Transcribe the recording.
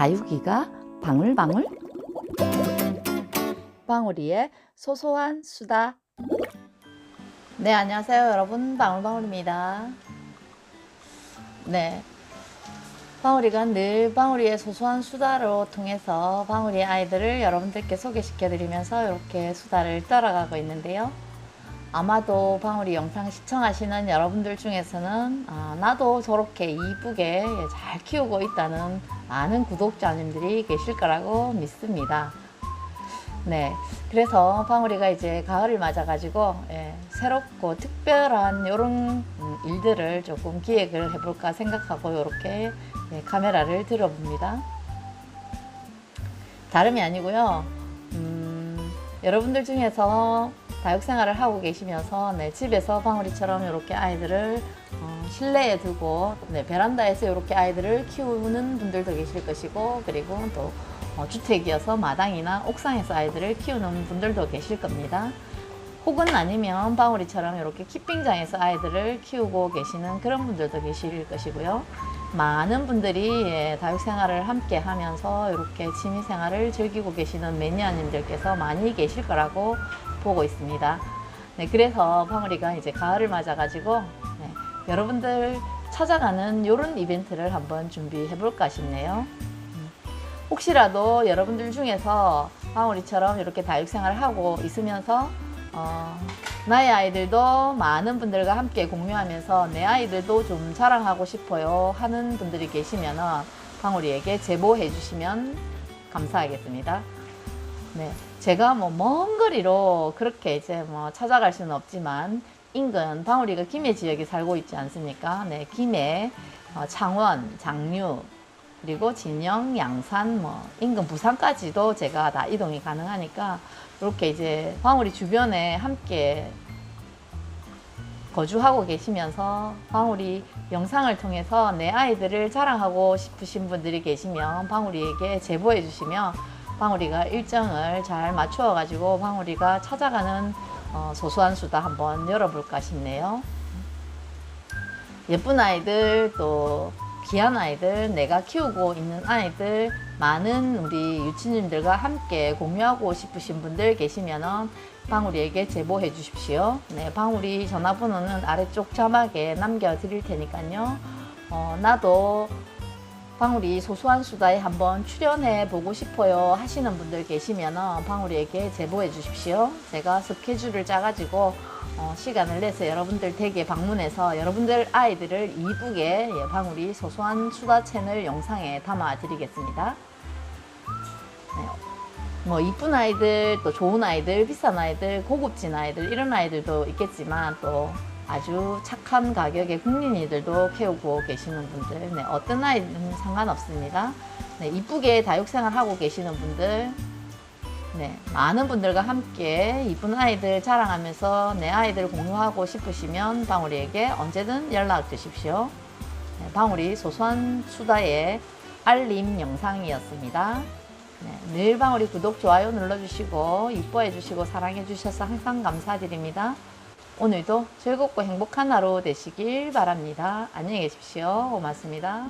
다육이가 방울방울? 방울이의 소소한 수다. 네 안녕하세요 여러분. 방울방울입니다. 네. 방울이가 늘 방울이의 소소한 수다로 통해서 방울이의 아이들을 여러분들께 소개시켜 드리면서 이렇게 수다를 떨어가고 있는데요 아마도 방울이 영상 시청하시는 여러분들 중에서는 아, 나도 저렇게 이쁘게 잘 키우고 있다는 많은 구독자님들이 계실 거라고 믿습니다. 네, 그래서 방울이가 이제 가을을 맞아가지고 예, 새롭고 특별한 이런 일들을 조금 기획을 해볼까 생각하고 이렇게 예, 카메라를 들어봅니다. 다름이 아니고요. 음, 여러분들 중에서 다육 생활을 하고 계시면서 네, 집에서 방울이처럼 이렇게 아이들을 어, 실내에 두고 네, 베란다에서 이렇게 아이들을 키우는 분들도 계실 것이고 그리고 또 어, 주택이어서 마당이나 옥상에서 아이들을 키우는 분들도 계실 겁니다. 혹은 아니면 방울이처럼 이렇게 키핑장에서 아이들을 키우고 계시는 그런 분들도 계실 것이고요. 많은 분들이 예, 다육 생활을 함께 하면서 이렇게 취미 생활을 즐기고 계시는 매니아님들께서 많이 계실 거라고 보고 있습니다. 네, 그래서 방울이가 이제 가을을 맞아가지고 네, 여러분들 찾아가는 이런 이벤트를 한번 준비해 볼까 싶네요. 음, 혹시라도 여러분들 중에서 방울이처럼 이렇게 다육 생활을 하고 있으면서 어, 나의 아이들도 많은 분들과 함께 공유하면서 내 아이들도 좀 자랑하고 싶어요 하는 분들이 계시면 방울이에게 제보해 주시면 감사하겠습니다. 네, 제가 뭐 먼 거리로 그렇게 이제 뭐 찾아갈 수는 없지만 인근 방울이가 김해 지역에 살고 있지 않습니까? 네, 김해, 어, 창원, 장류 그리고 진영, 양산, 뭐 인근 부산까지도 제가 다 이동이 가능하니까 이렇게 이제 방울이 주변에 함께 거주하고 계시면서 방울이 영상을 통해서 내 아이들을 자랑하고 싶으신 분들이 계시면 방울이에게 제보해 주시면 방울이가 일정을 잘 맞추어 가지고 방울이가 찾아가는 어, 소소한 수다 한번 열어볼까 싶네요. 예쁜 아이들 또 귀한 아이들 내가 키우고 있는 아이들 많은 우리 유치님들과 함께 공유하고 싶으신 분들 계시면은 방울이에게 제보해 주십시오. 네, 방울이 전화번호는 아래쪽 자막에 남겨 드릴 테니까요. 어, 나도 방울이 소소한 수다에 한번 출연해 보고 싶어요 하시는 분들 계시면 방울이에게 제보해 주십시오. 제가 스케줄을 짜가지고 어, 시간을 내서 여러분들 댁에 방문해서 여러분들 아이들을 이쁘게 예, 방울이 소소한 수다 채널 영상에 담아 드리겠습니다. 네, 뭐 이쁜 아이들, 또 좋은 아이들, 비싼 아이들, 고급진 아이들 이런 아이들도 있겠지만 또 아주 착한 가격에 국민이들도 키우고 계시는 분들, 네, 어떤 아이든 상관없습니다. 네, 이쁘게 다육생활 하고 계시는 분들, 네, 많은 분들과 함께 이쁜 아이들 자랑하면서 내 아이들 공유하고 싶으시면 방울이에게 언제든 연락 주십시오. 네, 방울이 소소한 수다의 알림 영상이었습니다. 네, 늘 방울이 구독, 좋아요 눌러주시고 이뻐해 주시고 사랑해 주셔서 항상 감사드립니다. 오늘도 즐겁고 행복한 하루 되시길 바랍니다. 안녕히 계십시오. 고맙습니다.